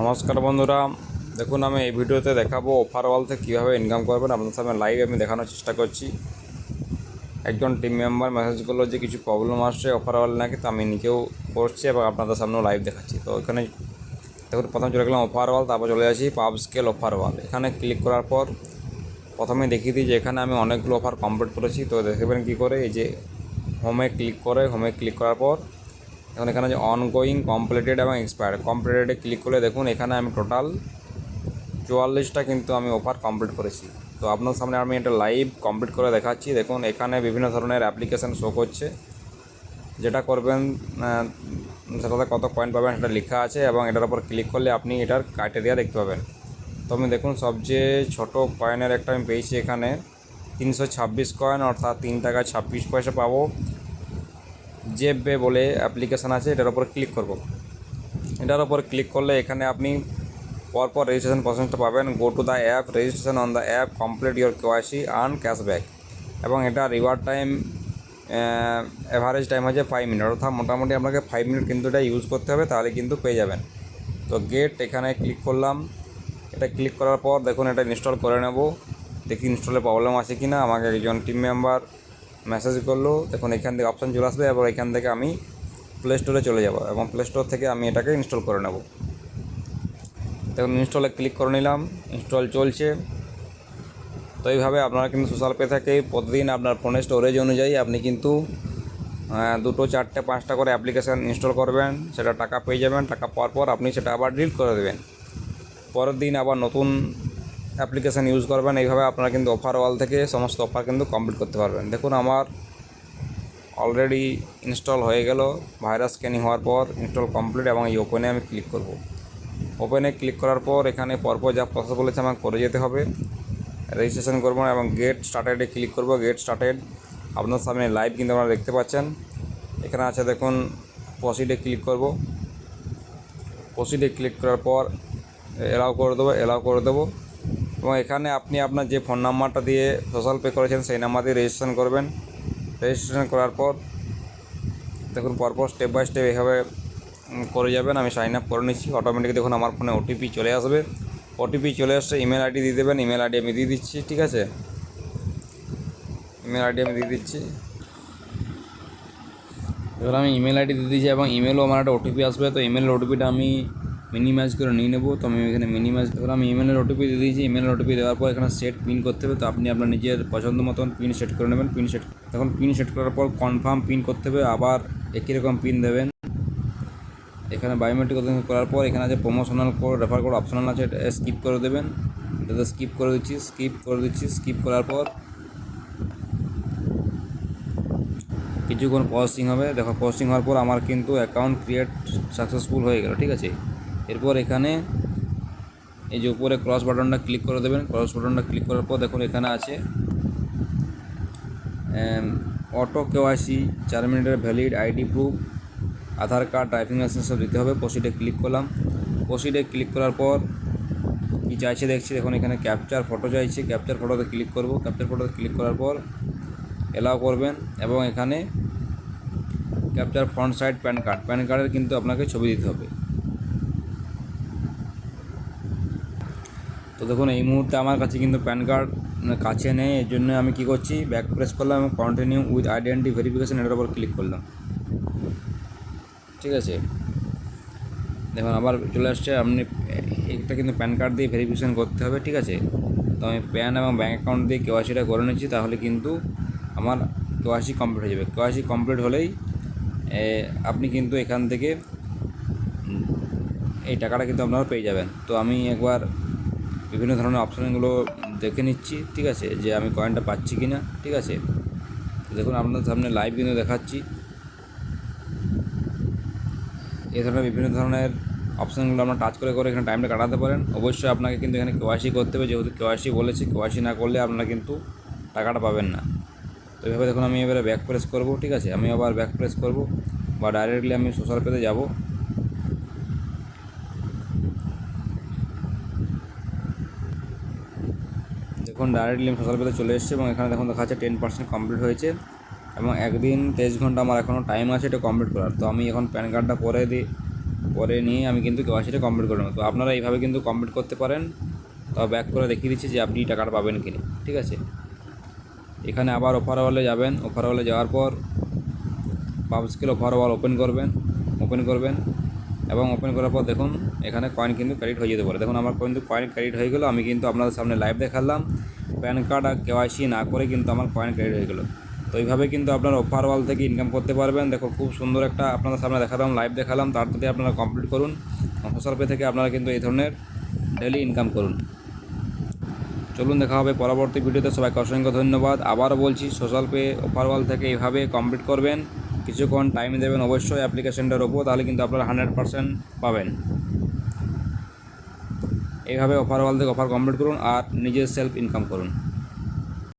নমস্কার বন্ধুরা। দেখুন, আমি এই ভিডিওতে দেখাবো অফার থেকে কীভাবে ইনকাম করবেন। আপনাদের সামনে লাইভ আমি দেখানোর চেষ্টা করছি। একজন টিম মেম্বার মেসেজ করল যে, কিছু প্রবলেম আসছে অফার নাকি? তো আমি নিজেও করছি এবং আপনাদের সামনেও লাইভ দেখাচ্ছি। তো এখানে দেখুন, প্রথমে চলে গেলাম অফার তারপর চলে আসি পাব স্কেল অফার ওয়াল এখানে ক্লিক করার পর প্রথমে দেখিয়ে দিই যে, এখানে আমি অনেকগুলো অফার কমপ্লিট করেছি। তো দেখবেন কী করে, এই যে হোমে ক্লিক করে হোমে ক্লিক করার পর এখন এখানে যে অনগোয়িং কমপ্লিটেড এবং এক্সপায়ার্ড কমপ্লিটেডে ক্লিক করলে দেখুন এখানে আমি টোটাল চুয়াল্লিশটা কিন্তু আমি অফার কমপ্লিট করেছি। তো আপনার সামনে আমি এটা লাইভ কমপ্লিট করে দেখাচ্ছি। দেখুন এখানে বিভিন্ন ধরনের অ্যাপ্লিকেশান শো করছে। যেটা করবেন সেটাতে কত পয়েন্ট পাবেন সেটা লেখা আছে এবং এটার উপর ক্লিক করলে আপনি এটার ক্রাইটেরিয়া দেখতে পাবেন। তো আমি দেখুন সবচেয়ে ছোট কয়েনের একটা আমি পেয়েছি এখানে। তিনশো ছাব্বিশ কয়েন অর্থাৎ তিন টাকা ছাব্বিশ পয়সা পাবো। জেবে বলে অ্যাপ্লিকেশান আছে, এটার উপর ক্লিক করব। এটার উপর ক্লিক করলে এখানে আপনি পরপর রেজিস্ট্রেশন প্রসেসটা পাবেন। Go to the app registration on the app complete your KYC earn cashback এবং এটা রিওয়ার্ড টাইম অ্যাভারেজ টাইম হচ্ছে ফাইভ মিনিট অর্থাৎ মোটামুটি আপনাকে ফাইভ মিনিট কিন্তু এটা ইউজ করতে হবে, তাহলে কিন্তু পেয়ে যাবেন। তো গেট এখানে ক্লিক করলাম। এটা ক্লিক করার পর দেখুন এটা ইনস্টল করে নেব। দেখি ইনস্টলে প্রবলেম আছে কি না আমাকে একজন টিম মেম্বার মেসেজ করল দেখুন এখান থেকে অপশান চলে আসবে এবং এখান থেকে আমি প্লে স্টোরে চলে যাব এবং প্লে স্টোর থেকে আমি এটাকে ইনস্টল করে নেব। দেখুন ইনস্টলে ক্লিক করে নিলাম ইনস্টল চলছে। তো এইভাবে আপনারা কিন্তু সোশ্যাল পে থেকে প্রতিদিন আপনার ফোনের স্টোরেজ অনুযায়ী আপনি কিন্তু দুটো, চারটে, পাঁচটা করে অ্যাপ্লিকেশান ইনস্টল করবেন। সেটা টাকা পেয়ে যাবেন, টাকা পাওয়ার পর আপনি সেটা আবার ডিলিট করে দেবেন। পরের দিন আবার নতুন অ্যাপ্লিকেশান ইউজ করবেন, এইভাবে আপনারা কিন্তু অফার ওয়াল থেকে সমস্ত অফার কিন্তু কমপ্লিট করতে পারবেন। দেখুন, আমার অলরেডি ইনস্টল হয়ে গেল ভাইরাস স্ক্যানিং হওয়ার পর ইনস্টল কমপ্লিট এবং এই ওপেনে আমি ক্লিক করব। ওপেনে ক্লিক করার পর এখানে পরপর যা প্রসেস বলেছে আমাকে করে যেতে হবে। রেজিস্ট্রেশন করব এবং গেট স্টার্টেডে ক্লিক করব গেট স্টার্টেড আপনার সামনে লাইভ কিন্তু আপনারা দেখতে পাচ্ছেন। এখানে আছে দেখুন প্রসিডে ক্লিক করব। প্রসিডে ক্লিক করার পর এলাও করে দেবো এলাও করে দেবো। এবং এখানে আপনি আপনার যে ফোন নাম্বারটা দিয়ে সোশ্যাল পে করেছেন, সেই নাম্বার দিয়ে রেজিস্ট্রেশন করবেন। রেজিস্ট্রেশন করার পর, দেখুন পরপর স্টেপ বাই স্টেপ এইভাবে করে যাবেন। আমি সাইন আপ করে নিচ্ছি। অটোমেটিক দেখুন আমার ফোনে ওটিপি চলে আসবে। ওটিপি চলে আসছে ইমেল আইডি দিয়ে দেবেন। ইমেল আইডি আমি দিয়ে দিচ্ছি, ঠিক আছে? ইমেল আইডি আমি দিয়ে দিচ্ছি। এবার আমি ইমেল আইডি দিয়ে দিচ্ছি এবং ইমেলও আমার একটা ওটিপি আসবে। তো ইমেলের ওটিপিটা আমি মিনিমাইজ করে নিয়ে নেব। তো আমি এখানে মিনিমাইজ এবার আমি ইমেলের ওটিপি দিয়ে দিয়েছি। ইমেলের ওটিপি দেওয়ার পর এখানে সেট পিন করতে হবে। তো আপনি আপনার নিজের পছন্দ মতন পিন সেট করে নেবেন। পিন সেট তখন পিন সেট করার পর কনফার্ম পিন করতে হবে। আবার একই রকম পিন দেবেন। এখানে বায়োমেট্রিক করার পর এখানে আছে promotional code refer code optional আছে। এটা স্কিপ করে দেবেন। এটাতে স্কিপ করে দিচ্ছি স্কিপ করে দিচ্ছি স্কিপ করার পর কিছুক্ষণ প্রসেসিং হবে। দেখো প্রসেসিং হওয়ার পর আমার কিন্তু অ্যাকাউন্ট ক্রিয়েট সাকসেসফুল হয়ে গেল, ঠিক আছে? এরপর এখানে এই যে উপরে ক্রস বাটনটা ক্লিক করে দেবেন। ক্রস বাটনটা ক্লিক করার পর দেখুন এখানে আছে অটো কেওয়াইসি চার মিনিটের valid ID proof Aadhaar card driving licence সব দিতে হবে। প্রসিডে ক্লিক করলাম। প্রসিডে ক্লিক করার পর কি চাইছে দেখছি, দেখুন এখানে ক্যাপচার ফটো চাইছে। ক্যাপচার ফটোতে ক্লিক করব। ক্যাপচার ফটোতে ক্লিক করার পর এলাও করবেন এবং এখানে capture front side PAN card PAN কার্ডের কিন্তু আপনাকে ছবি দিতে হবে। দেখুন, এই মুহূর্তে আমার কাছে কিন্তু প্যান কার্ড কাছে নেই। এর জন্য আমি কি করছি ব্যাক প্রেস করলাম এবং কন্টিনিউ উইথ আইডেন্টি ভেরিফিকেশন এটার উপর ক্লিক করলাম। ঠিক আছে? দেখুন, আবার চলে আসছে, আপনি, একটা কিন্তু প্যান কার্ড দিয়ে ভেরিফিকেশন করতে হবে, ঠিক আছে? তো আমি প্যান এবং ব্যাঙ্ক অ্যাকাউন্ট দিয়ে কেওয়াইসিটা করে নিচ্ছি, তাহলে কিন্তু আমার কেওয়াইসি কমপ্লিট হয়ে যাবে। কেওয়াইসি কমপ্লিট হলেই আপনি কিন্তু এখান থেকে এই টাকাটা কিন্তু আপনারা পেয়ে যাবেন। তো আমি একবার বিভিন্ন ধরনের অপশানগুলো দেখে নিচ্ছি, ঠিক আছে? যে আমি কয়েনটা পাচ্ছি কি না ঠিক আছে? দেখুন, আপনাদের সামনে লাইভ কিন্তু দেখাচ্ছি। এই ধরনের বিভিন্ন ধরনের অপশানগুলো আপনার টাচ করে করে এখানে টাইমটা কাটাতে পারেন। অবশ্যই আপনাকে কিন্তু এখানে কেওয়াইসি করতে হবে। যেহেতু কেওয়াইসি বলেছে কেওয়াইসি না করলে আপনারা কিন্তু টাকাটা পাবেন না। তো এভাবে দেখুন, আমি এবারে ব্যাক প্রেস করব, ঠিক আছে? আমি আবার ব্যাক প্রেস করব, বা ডাইরেক্টলি আমি সোশ্যাল পেতে যাব। দেখুন ডাইরেক্টলি আমি সোশ্যাল পেতে চলে এসেছি এবং এখানে দেখুন দেখা যাচ্ছে টেন পার্সেন্ট কমপ্লিট হয়েছে এবং একদিন তেইশ ঘণ্টা আমার এখনও টাইম আছে এটা কমপ্লিট করার। তো আমি এখন প্যান কার্ডটা পরে দিই পরে নিয়ে আমি কিন্তু কেওয়াইসিটা কমপ্লিট করে নেব। তো আপনারা এইভাবে কিন্তু কমপ্লিট করতে পারেন। তাও ব্যাক করে দেখিয়ে দিচ্ছি যে আপনি টাকাটা পাবেন কিনা। ঠিক আছে? এখানে আবার অফার ওয়ালে যাবেন। অফার ওয়ালে যাওয়ার পর পাবস্কেল অফার ওয়াল ওপেন করবেন। ওপেন করবেন। এবং ওপেন করার পর দেখুন, এখানে কয়েন কিন্তু ক্রেডিট হয়ে যেতে পারে। দেখুন, আমার কিন্তু কয়েন ক্রেডিট হয়ে গেলো, আমি কিন্তু আপনাদের সামনে লাইভ দেখালাম। প্যান কার্ড আর কেওয়াইসি না করে কিন্তু আমার কয়েন ক্রেডিট হয়ে গেলো। তো এইভাবে কিন্তু আপনার অফার ওয়াল থেকে ইনকাম করতে পারবেন। দেখো, খুব সুন্দর একটা আপনাদের সামনে দেখালাম লাইভ দেখালাম। তার থেকে আপনারা কমপ্লিট করুন। সোশ্যাল পে থেকে আপনারা কিন্তু এই ধরনের ডেলি ইনকাম করুন। চলুন, দেখা হবে পরবর্তী ভিডিওতে সবাইকে অসংখ্য ধন্যবাদ। আবারও বলছি সোশ্যাল পে অফার ওয়াল থেকে এইভাবে কমপ্লিট করবেন। কিছুক্ষণ টাইম দেবেন অবশ্যই অ্যাপ্লিকেশানটার ওপর, তাহলে কিন্তু আপনারা হান্ড্রেড পারসেন্ট পাবেন। এইভাবে অফার ওয়াল থেকে অফার কমপ্লিট করুন আর নিজের সেলফ ইনকাম করুন।